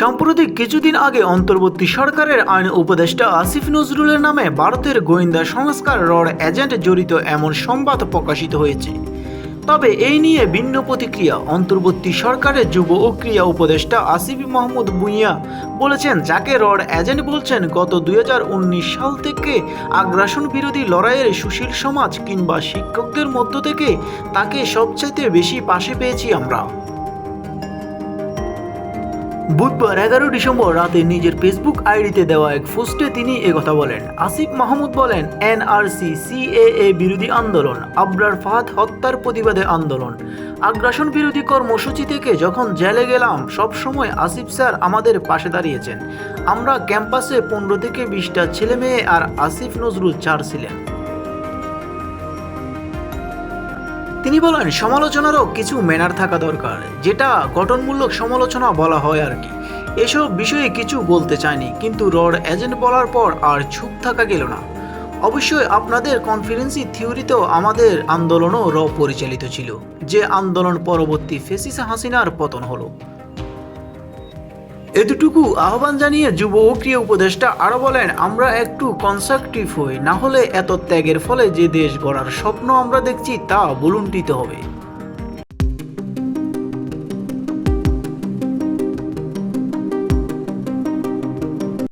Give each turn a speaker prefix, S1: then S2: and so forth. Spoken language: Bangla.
S1: সাম্প্রতিক কিছুদিন আগে অন্তর্বর্তী সরকারের আইন উপদেষ্টা আসিফ নজরুলের নামে ভারতের গোয়েন্দা সংস্কার রড এজেন্ট জড়িত এমন সংবাদ প্রকাশিত হয়েছে। তবে এই নিয়ে ভিন্ন প্রতিক্রিয়া, অন্তর্বর্তী সরকারের যুব ও ক্রিয়া উপদেষ্টা আসিফ মাহমুদ ভুঁইয়া বলেছেন, যাকে রড এজেন্ট বলছেন, গত দুই হাজার উনিশ সাল থেকে আগ্রাসন বিরোধী লড়াইয়ের সুশীল সমাজ কিংবা শিক্ষকদের মধ্য থেকে তাকে সবচাইতে বেশি পাশে পেয়েছি আমরা। বুধবার এগারো ডিসেম্বর রাতে নিজের ফেসবুক আইডিতে দেওয়া এক পোস্টে তিনি একথা বলেন। আসিফ মাহমুদ বলেন, এনআরসি, সিএএ বিরোধী আন্দোলন, আবরার ফাহাদ হত্যার প্রতিবাদে আন্দোলন। আগ্রাসন বিরোধী কর্মসূচি থেকে যখন জেলে গেলাম, সব সময় আসিফ স্যার আমাদের পাশে দাঁড়িয়েছেন। আমরা ক্যাম্পাসে পনেরো থেকে বিশটা ছেলে মেয়ে আর আসিফ নজরুল চার ছিলেন। তিনি বলেন, সমালোচনারও কিছু ম্যানার থাকা দরকার, যেটা গঠনমূলক সমালোচনা বলা হয় আর কি। এসব বিষয়ে কিছু বলতে চায়নি কিন্তু রড এজেন্ট বলার পর আর চুপ থাকা গেল না। অবশ্যই আপনাদের কনফিডেন্সি থিওরিতেও আমাদের আন্দোলনও র পরিচালিত ছিল, যে আন্দোলন পরবর্তী ফেসিস হাসিনার পতন হলো। এতটুকু আহ্বান জানিয়ে যুব ক্রিয়া উপদেষ্টা আরও বলেন, আমরা একটু কনস্ট্রাকটিভ হই, না হলে এত ত্যাগের ফলে যে দেশ গড়ার স্বপ্ন আমরা দেখছি তা বুলুন্টিত হবে।